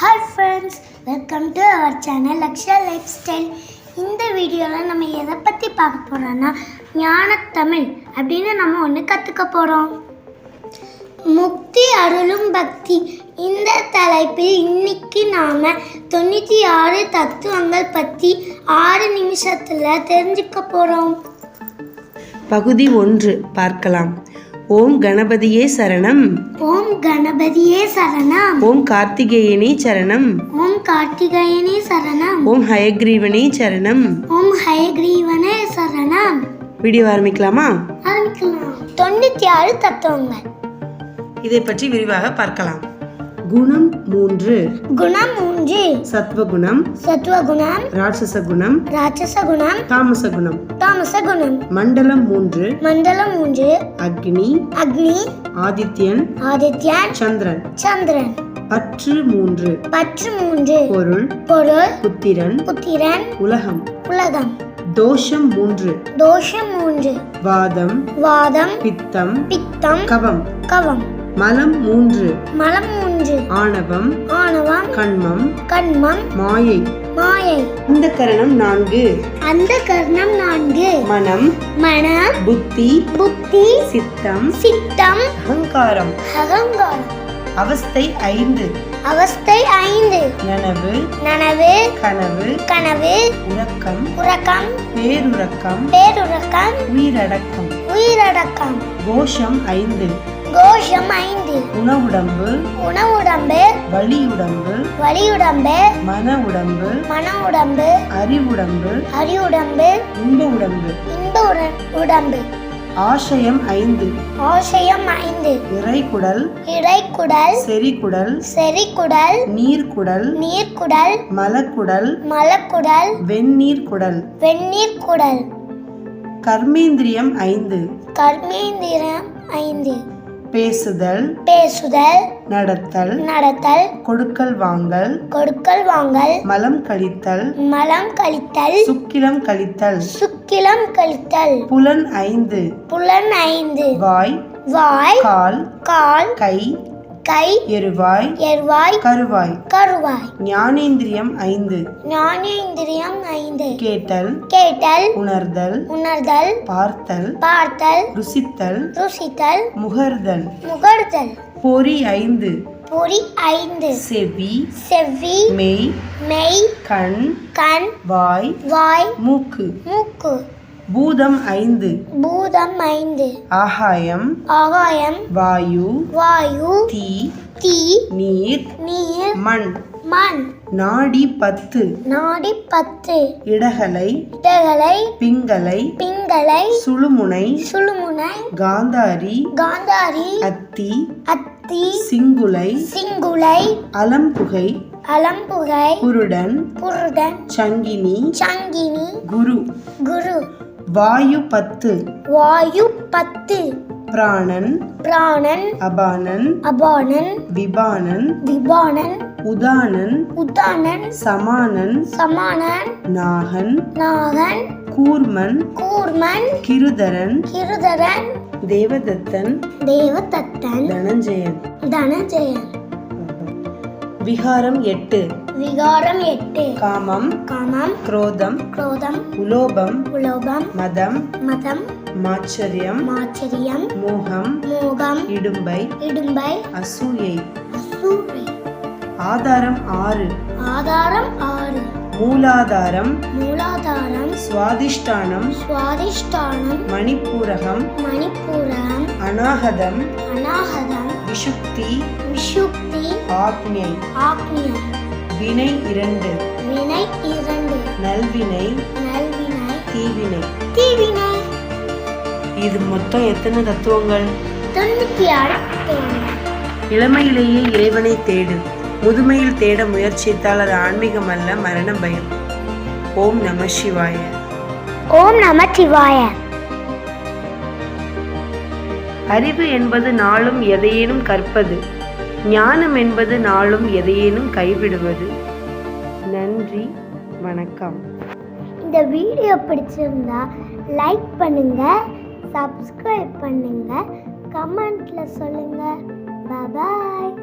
Hi friends welcome to our channel Laksha lifestyle இந்த வீடியோவில் நம்ம எதை பற்றி பார்க்க போகிறோன்னா ஞானத்தமிழ் அப்படின்னு நம்ம ஒன்று கற்றுக்க போகிறோம் முக்தி அருளும் பக்தி. இந்த தலைப்பில் இன்னைக்கு நாம் தொண்ணூற்றி ஆறு தத்துவங்கள் பற்றி ஆறு நிமிஷத்தில் தெரிஞ்சுக்க போகிறோம் பகுதி ஒன்று பார்க்கலாம். ஓம் கணபதியே சரணம். ஓம் கணபதியே சரணம். ஓம் கார்த்திகேயனே சரணம். ஓம் கார்த்திகேயனே சரணம். ஓம் ஹயக்ரீவனே சரணம். ஓம் ஹயக்ரீவனே சரணம். வீடியோ ஆரம்பிக்கலாமா? ஆரம்பிக்கலாம். தொண்ணூற்றி ஆறு தத்துவங்கள். இதை பற்றி விரிவாக பார்க்கலாம். குணம் மூன்று. குணம் மூன்று. சத்வகுணம். சத்துவகுணம் ராட்சச குணம் ராட்சச குணம் தாமச குணம் தாமச குணம் மண்டலம் மூன்று. மண்டலம் மூன்று. அக்னி. அக்னி. ஆதித்யன். ஆதித்யன். சந்திரன். சந்திரன். பற்று மூன்று. பற்று மூன்று. பொருள். பொருள். புத்திரன். புத்திரன். உலகம். உலகம். தோஷம் மூன்று. தோஷம் மூன்று. வாதம். வாதம். பித்தம். பித்தம். கவம். கவம். மலம் மூன்று. மலம் மூன்று. ஆணவம் ஆணவம் கண்மம் கண்மம் மாயை. மாயை. இந்த கரணம் நான்கு. அந்த கர்ணம் நான்கு. மனம் மனம் புத்தி புத்தி சித்தம் சித்தம் அகங்காரம். அகங்காரம். அவஸ்தை ஐந்து. அவஸ்தை ஐந்து. நனவு நனவு கனவு கனவு உறக்கம் உறக்கம் பேருறக்கம் பேருறக்கம் உயிரடக்கம். உயிரடக்கம். கோஷம் ஐந்து. கோஷம் ஐந்து உணவுடம்பு உணவுடம்பு வலியுடம்பு வலியுடம்பு மன உடம்பு மன உடம்பு அறிவுடம்பு அறிவுடம்பு இன்ப உடம்பு இன்ப உட- உடம்பு. ஆசயம் ஐந்து. ஆசயம் ஐந்து. இறைக்குடல் இடைக்குடல் செரிக்குடல் செரிக்குடல் நீர்க்குடல் நீர்க்குடல் மலக்குடல் மலக்குடல் வெந்நீர்க்குடல் வெந்நீர்க்குடல் கர்மேந்திரியம் ஐந்து. கர்மேந்திரம் ஐந்து. பேசுதல் பேசுதல் நடத்தல் நடத்தல் கொடுக்கல் வாங்கல் கொடுக்கல் வாங்கல் மலம் கழித்தல் மலம் கழித்தல் சுக்கிலம் கழித்தல் சுக்கிலம் கழித்தல் புலன் ஐந்து புலன் ஐந்து வாய் வாய் கால் கால் கை கை எருவாய் எர்வாய் கருவாய். கருவாய். ஞானேந்திரியம் ஐந்து. ஞானேந்திரியம் ஐந்து. கேட்டல் கேட்டல் உணர்தல் உணர்தல் பார்த்தல் பார்த்தல் ருசித்தல் ருசித்தல் முகர்தல். முகர்தல். பொறி ஐந்து. பொறி ஐந்து. செவி செவ்வி மெய் மெய் கண் கண் வாய் வாய் மூக்கு. மூக்கு. பூதம் ஐந்து. பூதம் ஐந்து. ஆகாயம் ஆகாயம் வாயு வாயு தீ தீ நீர் நீர் மண். மண். நாடி பத்து. நாடி பத்து. இடகலை இடகளை பிங்களை பிங்களை சுழுமுனை சுழுமுனை காந்தாரி காந்தாரி அத்தி அத்தி சிங்குலை சிங்குலை அலம்புகை அலம்புகை குருடன் புருடன் சங்கினி சங்கினி குரு. குரு. வாயு பத்து. வாயு பத்து. பிராணன். பிராணன். அபானன். அபானன். விபானன். விபானன். உதானன். உதானன். சமானன். சமானன். நாகன். நாகன். கூர்மன். கூர்மன். கிருதரன். கிருதரன். தேவதத்தன். தேவதத்தன். தனஞ்சயன். தனஜயன் விகாரம் எட்டு. விகாரம் எட்டு. காமம் காமம் குரோதம் குரோதம் உலோபம் உலோபம் மதம் மதம் மாச்சரியம் மாச்சரியம் மோகம் மோகம் இடும்பை இடும்பை அசூயை. அசூரை ஆதாரம் ஆறு. ஆதாரம் ஆறு. மூலாதாரம் மூலாதாரம் சுவாதிஷ்டானம் சுவாதிஷ்டானம் மணிப்பூரகம் மணிப்புரம் அநாகதம் அநாகதம் விஷுக்தி விஷுக்தி ஆக்ஞை. ஆக்னியம் வினை இரண்டு. வினை இரண்டு. நல்வினை நல்வினை தீவினை. தீவினை. இது மொத்தம் எத்தனை தத்துவங்கள்? தொண்ணூற்றி ஆறு. இளமையிலேயே இறைவனை தேடு. முதுமையில் தேட முயற்சித்தால் அது ஆன்மீகம் அல்ல மரண பயம். ஓம் நம சிவாய. ஓம் நம சிவாய. அறிவு என்பது நாளும் எதையேனும் கற்பது. ஞானம் என்பது நாளும் எதையேனும் கைவிடுவது. நன்றி வணக்கம். இந்த வீடியோ பிடிச்சிருந்தா லைக் பண்ணுங்க சப்ஸ்கிரைப் பண்ணுங்க கமெண்ட்ல சொல்லுங்க. பாய்.